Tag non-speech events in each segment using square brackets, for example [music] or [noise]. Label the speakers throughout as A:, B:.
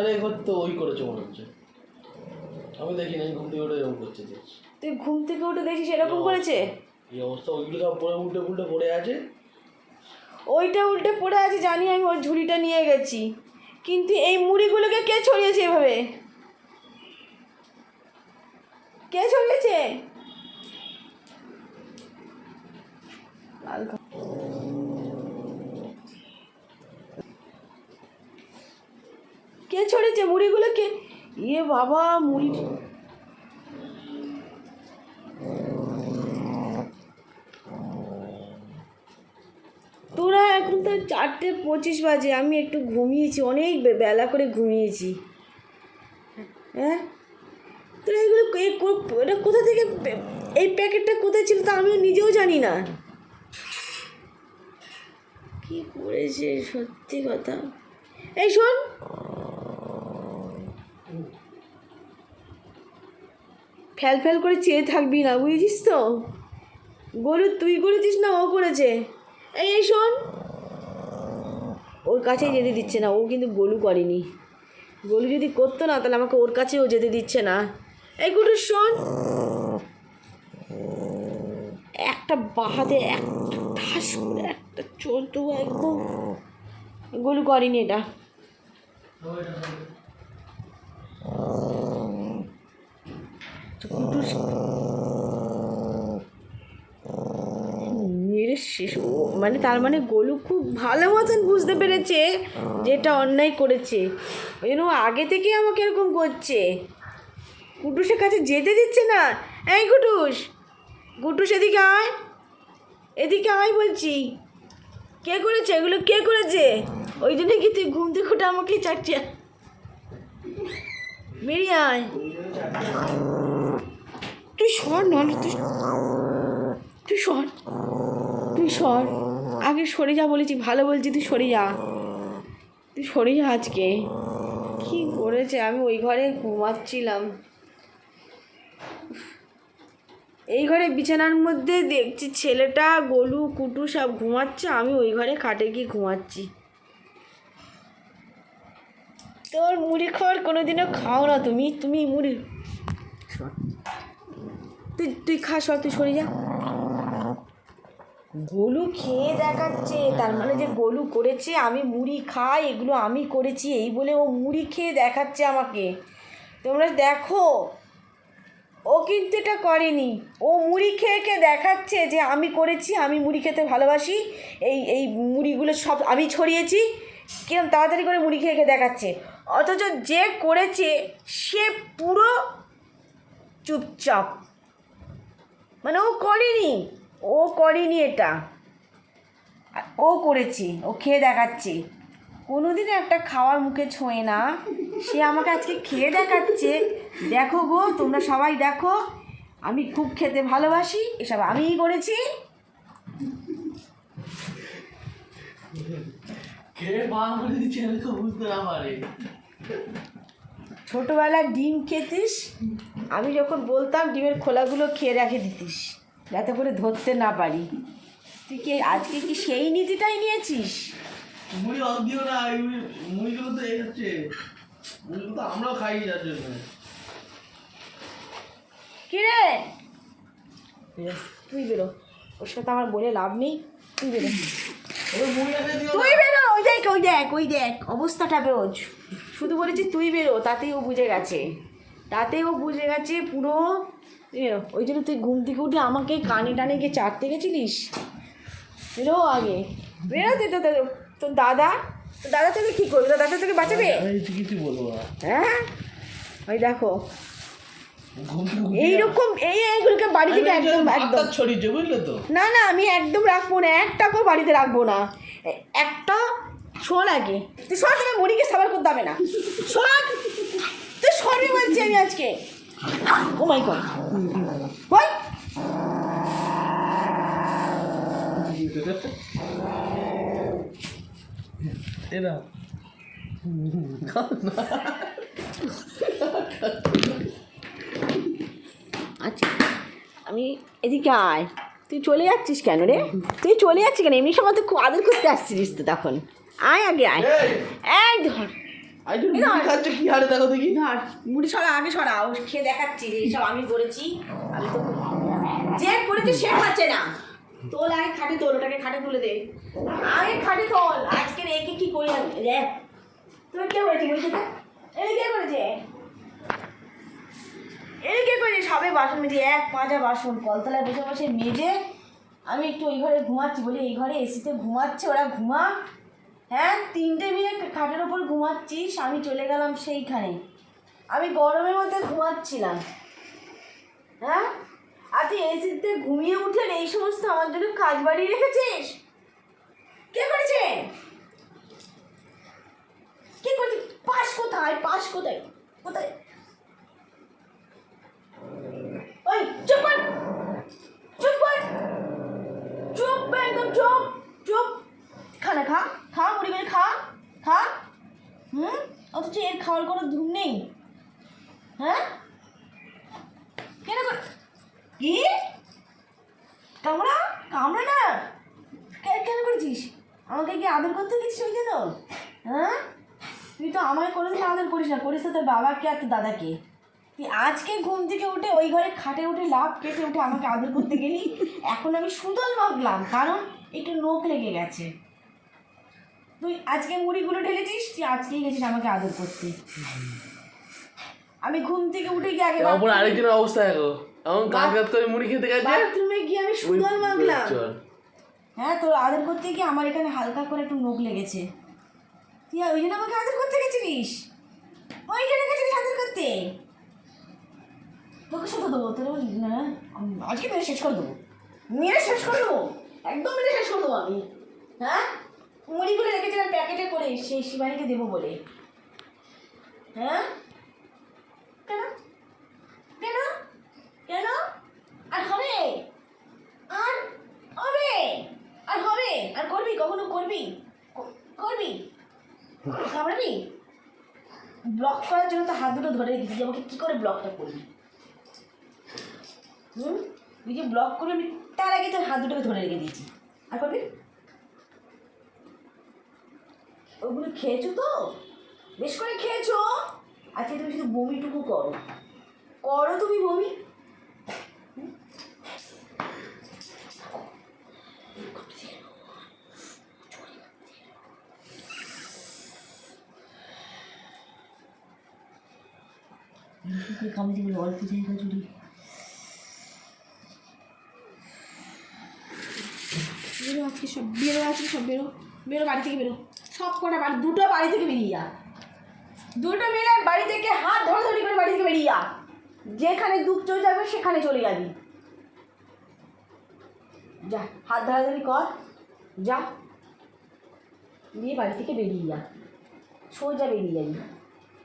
A: আরে করতো ওই করেছে মনে হচ্ছে আমি দেখি না ঘুম থেকে উঠে এরকম করছে
B: তুই ঘুম থেকে উঠে দেখছিস এরকম করেছে?
A: এই অবস্থা ওইগুলো সব পরে উল্টে উল্টে পড়ে আছে।
B: ওইটা উল্টে পড়ে আছে জানি আমি ওর ঝুড়িটা নিয়ে গেছি। কিন্তু এই মুড়িগুলোকে কে ছড়িয়েছে এভাবে? কে ছড়িয়েছে? লাল কা- কে ছড়িয়েছে মুড়িগুলোকে? ইয়ে বাবা, মুড়ি তোরা এখন তো চারটে পঁচিশ বাজে, আমি একটু ঘুমিয়েছি, অনেক বেলা করে ঘুমিয়েছি। হ্যাঁ? তোরা এগুলো এ কো- এটা কোথা থেকে এই প্যাকেটটা কোথায় ছিল তা আমিও নিজেও জানি না। কি করেছে সত্যি কথা? এই শোন ফ্যাল ফ্যাল করে চেয়ে থাকবি না, বুঝেছিস তো? গরু, তুই করেছিস না ও করেছে? এই এই শোন। ওর কাছেই যেতে দিচ্ছে না, ও কিন্তু গোলু করেনি। গোলু যদি করতো না, তাহলে আমাকে ওর কাছেও যেতে দিচ্ছে না। এই গুটু শোন। একটা বাহাতে, একটা ঠাস করে, একটা চলতো একদম গোলু করেনি এটা। মানে তার মানে গোলু খুব ভালো মতন বুঝতে পেরেছে যে এটা অন্যায় করেছে। ওই জন্য আগে থেকেই আমাকে এরকম করছে। কুটুসের কাছে যেতে দিচ্ছে না। এই কুটুস কুটুস এদিকে আয়। এদিকে আয় বলছি। কে করেছে? এগুলো কে করেছে? ওই জন্য কি তুই ঘুম থেকে আমাকে চাচ্ছে বেরিয়ে আয় তুই সর নাহলে তুই তুই সর। তুই সর। আগে সরে যা বলেছি, ভালো বলছি, তুই সরে যা। তুই সরে যা আজকে। কি করেছে? আমি ওই ঘরে ঘুমাচ্ছিলাম। এই ঘরে বিছানার মধ্যে দেখছি ছেলেটা, গোলু, কুটু সব ঘুমাচ্ছে, আমি ওই ঘরে খাটে গিয়ে ঘুমাচ্ছি। তোর মুড়ি খাওয়ার কোনোদিনও খাও না তুমি তুমি মুড়ি তুই তুই খা সর তুই সরে যা। গোলু খেয়ে দেখাচ্ছে, তার মানে যে গোলু করেছে, আমি মুড়ি খাই, এগুলো আমি করেছি, এই বলে ও মুড়ি খেয়ে দেখাচ্ছে আমাকে। তোমরা দেখো, ও কিন্তু এটা করেনি। ও মুড়ি খেয়ে খেয়ে দেখাচ্ছে যে আমি করেছি, আমি মুড়ি খেতে ভালোবাসি, এই এই মুড়িগুলো সব আমি ছড়িয়েছি, কিরম তাড়াতাড়ি করে মুড়ি খেয়ে খেয়ে দেখাচ্ছে। অথচ যে করেছে, সে পুরো চুপচাপ। মানে ও করেনি ও করেনি এটা। ও করেছে ও খেয়ে দেখাচ্ছে। কোনোদিন একটা খাওয়ার মুখে ছোঁয় না। সে আমাকে আজকে খেয়ে দেখাচ্ছে। দেখো গো তোমরা সবাই দেখো। আমি খুব খেতে ভালোবাসি এসব আমিই করেছি।
A: খেয়ে মা বলে দিচ্ছে আমি তো বুঝতে না পারে।
B: ছোটোবেলায় ডিম খেতিস? আমি যখন বলতাম ডিমের খোলাগুলো খেয়ে রেখে দিতিস যাতে করে ধরতে না পারি। তুই কি আজকে কি সেই নীতিটাই নিয়েছিস?
A: মুড়ি দিও না মুড়িগুলো তো এই হচ্ছে। মুড়িগুলো তো আমরাও খাই যার জন্য।
B: কিরে তুই বেরো। ওর সাথে আমার বলে লাভ নেই তুই বেরো। তুই বেরো ওই দেখ ওই দেখ ওই দেখ অবস্থাটা বেরোজ। শুধু বলেছি তুই বেরো তাতেই ও বুঝে গেছে। তাতেই ও বুঝে গেছে পুরো ওই জন্য তুই ঘুম থেকে উঠে আমাকে কানে টানে গিয়ে চাটতে গেছিলিস? বেরো আগে। বেরো তো তোর- তোর দাদা তোর দাদা তোকে কী করবে? তোর দাদা তোকে বাঁচাবে?
A: কিছু বলব?
B: হ্যাঁ? ওই দেখো। এইরকম এই এইগুলোকে বাড়ি থেকে
A: আমি
B: একদম একদম।
A: ছড়িয়েছে বুঝলে তো?
B: না না আমি একদম রাখব না একটাকেও বাড়িতে রাখব না। একটা শোন আগে। তুই সর তোকে মুড়িকে সাবার করতে হবে না। শোন আমি আজকে। ও মাই গড বল
A: এরা।
B: আচ্ছা আমি এদিকে আয়। তুই চলে যাচ্ছিস কেন রে? তুই চলে যাচ্ছিস কেন? এমনি সময় তো খুব আদর করতে আসছিলিস তো তখন। আয় আগে আয়!
A: এই
B: ধর।
A: মুড়ি খাচ্ছে কি হারে দেখো দেখি
B: ধর মুড়ি সরা আগে খেয়ে দেখাচ্ছি এইসব আমি করেছি। আমি তো যে করেছি সে না। তোল আগে খাটে তোল ওটাকে খাটে তুলে দে। আগে খাটে তোল আজকের একে কি করি আমি? রে তুমি কে করেছি বলছি তো এই কে করেছে? এই কে করেছে? সবে বাসন মেজে এক পাঁচা বাসন কলতলায় বসে বসে মেজে আমি একটু ওই ঘরে ঘুমাচ্ছি বলি এই ঘরে এসিতে ঘুমাচ্ছে ওরা ঘুমা হ্যাঁ তিনটে মিনিট খাটের ওপর ঘুমাচ্ছিস, আমি চলে গেলাম সেইখানে। আমি গরমের মধ্যে ঘুমাচ্ছিলাম। হ্যাঁ? আর তুই এসিতে ঘুমিয়ে উঠে এই সমস্ত আমার জন্য কাজ বাড়ি রেখেছিস? কে করেছে? কে করেছে? পাশ কোথায়? পাশ কোথায়? কোথায়? ওই, চুপ কর! চুপ চুপ! চুপ! খানা খা খা মুড়ি করে খা খা হুম? অথচ এর খাওয়ার কোনো ধুম নেই। হ্যাঁ? কেন কি? কামড়া? কামড়া না। কেন করেছিস? আমাকে কি আদর করতে গেছিস ওই জন্য? হ্যাঁ? তুই তো আমায় কোনোদিন আদর করিস না, করিস তো তোর বাবাকে আর তোর দাদাকে। তুই আজকে ঘুম থেকে উঠে ওই ঘরে খাটে উঠে লাভ কেটে উঠে আমাকে আদর করতে গেলি, এখন আমি সুদল ভাবলাম কারণ একটু নোখ লেগে গেছে। তুই আজকে মুড়িগুলো ঢেলেছিস? তুই আজকেই গেছিস আমাকে আদর করতে। আমি ঘুম থেকে উঠে গিয়ে আগে
A: অপর আরেকজনের অবস্থা দেখো। এমন কাজ কাজ করে মুড়ি খেতে গেছে?
B: বাথরুমে গিয়ে আমি সুদল মাগলাম হ্যাঁ তোর আদর করতে গিয়ে আমার এখানে হালকা করে একটু নোখ লেগেছে। তুই ওই জন্য আমাকে আদর করতে গেছিলিস? ওই জন্য গেছিলিস আদর করতে? তোকে শুধু দেবো তোর না আজকে মেরে শেষ করে দেবো। মেরে শেষ করে দেবো। একদম মেরে শেষ করে দেবো আমি। হ্যাঁ? মুড়িগুলো রেখেছিলাম প্যাকেটে করে সেই শিবানীকে দেবো বলে। হ্যাঁ? কেন? কেন? কেন? আর হবে? আর হবে? আর হবে? আর করবি? কখনো করবি? করবি? কামড়াবি ব্লক করার জন্য তো হাত দুটো ধরে রেখেছি, যে আমাকে কী করে ব্লকটা করবি? হুম? তুই যে ব্লক করবি, আমি তার আগে তোর হাত দুটোকে ধরে রেখে দিয়েছি। আর করবি? ওগুলো খেয়েছো তো? বেশ করে খেয়েছো? আজকে তুমি শুধু বমিটুকু করো। করো তুমি বমি। অল্প জায়গা জুড়ে বেরো, আজকে সব বেরো, আজকে সব বেরো। বেরো, বাড়ি থেকে বেরো। সব কটা বাড়ি, দুটো বাড়ি থেকে বেরিয়ে যা। দুটো মিলে বাড়ি থেকে হাত ধরাধরি করে বাড়ি থেকে বেরিয়ে যা। যেখানে দুধ চলে যাবে, সেখানে চলে যাবি। যা, হাত ধরাধরি কর, যা। দিয়ে বাড়ি থেকে বেরিয়ে যা। সোজা বেরিয়ে যাবি।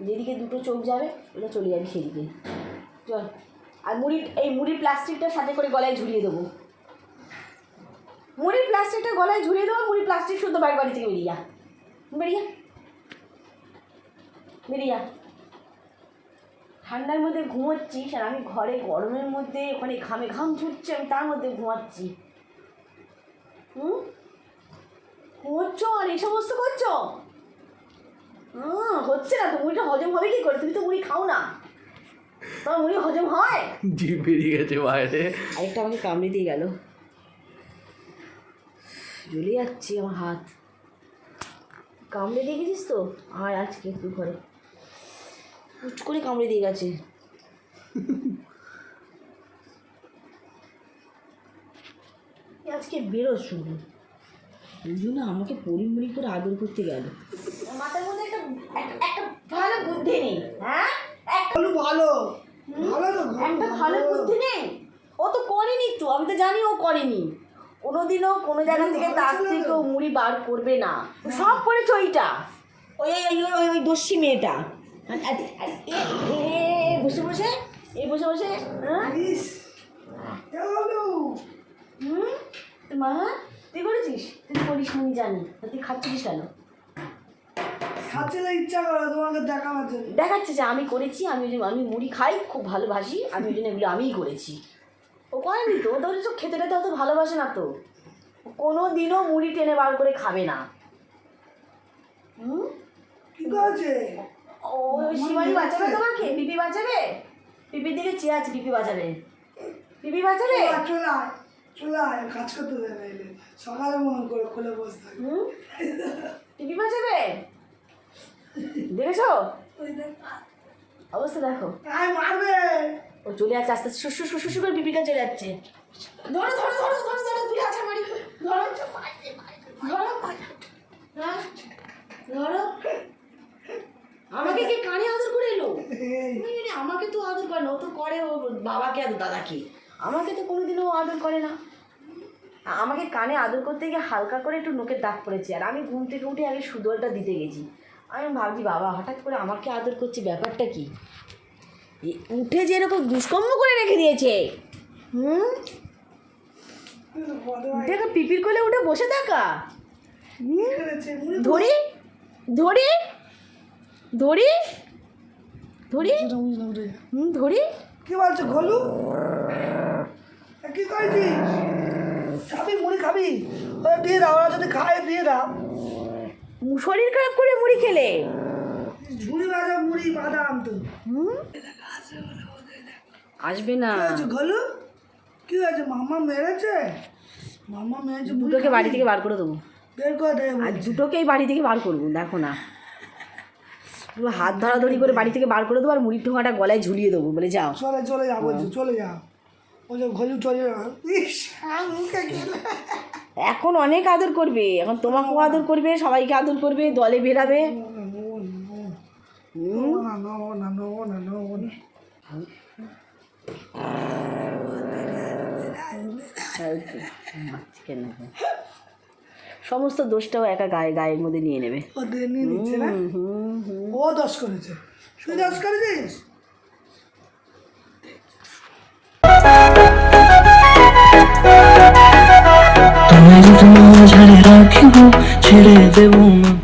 B: যেদিকে দুটো চোখ যাবে, ওটা চলে যাবি সেদিকে। চল। আর মুড়ি এই মুড়ির প্লাস্টিকটা সাথে করে গলায় ঝুলিয়ে দেবো। মুড়ির প্লাস্টিকটা গলায় ঝুলিয়ে দেবো, মুড়ির প্লাস্টিক শুদ্ধ বাড়ি বাড়ি থেকে বেরিয়ে যা। বেরিয়ে। বেরিয়ে। ঠান্ডার মধ্যে ঘুমোচ্ছিস আর আমি ঘরে গরমের মধ্যে ওখানে ঘামে ঘাম ছুটছে আমি তার মধ্যে ঘুমাচ্ছি। হুম? ঘুমোচ্ছ আর এই সমস্ত করছ? হুম হচ্ছে না তো মুড়িটা হজম হবে কি করে? তুমি তো মুড়ি খাও না। তোমার মুড়ি হজম হয়?
A: জিভ বেরিয়ে গেছে বাইরে।
B: আরেকটা আমাকে কামড়ে দিয়ে গেল। জ্বলে যাচ্ছে আমার হাত। কামড়ে দিয়ে গেছিস তো? আর আজকে একটু ঘরে। হুট করে কামড়ে দিয়ে গেছে। আজকে বেরো শুধু। ওই জন্য আমাকে পরিমরি করে আদর করতে গেল। মাথার মধ্যে একটা একটা- একটা ভালো বুদ্ধি নেই হ্যাঁ?
C: ভালো ভালো। ভালো তো
B: একটা ভালো। বুদ্ধি নেই। ও তো করেনি তো আমি তো জানি ও করেনি। কোনোদিনও কোনো জায়গা থেকে তার থেকে মুড়ি বার করবে না। সব করেছে ওইটা। ওই ওই ওই দস্যি মেয়েটা। এ এ- এ বসে বসে এই বসে বসে হ্যাঁ? হুম? মা? তুই করেছিস? তুই করিস আমি জানি। তুই খাচ্ছিস কেন?
C: খাচ্ছে না ইচ্ছা করে তোমাকে দেখাবার জন্য।
B: দেখাচ্ছে যে আমি করেছি আমি আমি মুড়ি খাই খুব ভালোবাসি আমি ওই জন্য এগুলো আমিই করেছি। ও করেনি তো ওদের সব খেতে টেতে অত ভালোবাসে না তো। কোনো দিনও মুড়ি টেনে বার করে খাবে না। হুম?
C: কি করেছে
B: ও শিবানী বাঁচাবে তোমাকে? পিপি বাঁচাবে? পিপির দিকে চেয়ে আছে পিপি বাঁচাবে। পিপি বাঁচাবে?
C: চলে চলে কাজ করতে দেবে সকালে মনে করে খুলে বসে থাকবে
B: পিপি বাঁচাবে? দেখেছ? অবস্থা দেখো।
C: আয় মারবে।
B: ও চলে যাচ্ছে আস্তে আস্তে শুশু শুশু শুশু করে পিপিকা চলে যাচ্ছে। ধরো ধরো ধরো ধরো ধরো তুই আছা মারি ধরো ধরো ধরো আমাকে কে কানে আদর করে এলো? [laughs] আমাকে তো আদর করে না ও তো করে ও বাবাকে আর দাদাকে। আমাকে তো কোনোদিনও ও আদর করে না। আমাকে কানে আদর করতে গিয়ে হালকা করে একটু নোকের দাগ পড়েছে আর আমি ঘুম থেকে উঠে আগে সুদলটা দিতে গেছি। আমি ভাবছি বাবা হঠাৎ করে আমাকে আদর করছে ব্যাপারটা কি? উঠে যে এরকম দুষ্কর্ম করে রেখে দিয়েছে। হুম? এখন পিপির কোলে উঠে বসে থাকা। ধরি ধরি ধরি ধরি। হুম ধরি।
C: কি বলছো ঘলু? কি করেছিস? খাবি মুড়ি খাবি? ওই দিয়ে দাও ওরা যদি খায় দিয়ে দাও।
B: শরীর খারাপ করে মুড়ি খেলে।
C: ঝুড়ি ভাজা মুড়ি বাদাম তো।
B: হুম? আসবে না।
C: ঘলু? কি হয়েছে? মামা মেরেছে? মামা মেরেছে
B: দুটোকে বাড়ি থেকে বার করে দেবো।
C: বের করে দেবে
B: আর দুটোকেই বাড়ি থেকে বার করব দেখো না। পুরো হাত ধরাধরি করে বাড়ি থেকে বার করে দেবো আর মুড়ির ঠোঙাটা গলায় ঝুলিয়ে দেবো বলে যাও।
C: চলে চলে যা বলছে চলে যা। বলছে ঘলু চলে যা মুখে গেলে।
B: এখন অনেক আদর করবে। এখন তোমাকেও আদর করবে সবাইকে আদর করবে দলে বেরাবে
C: নেব
B: সমস্ত দোষটাও একা গায়ে গায়ের মধ্যে নিয়ে নেবে।
C: ও
B: করেছে। তুই
C: করেছিস? তোমায় রাখিব ছেড়ে দেবো না।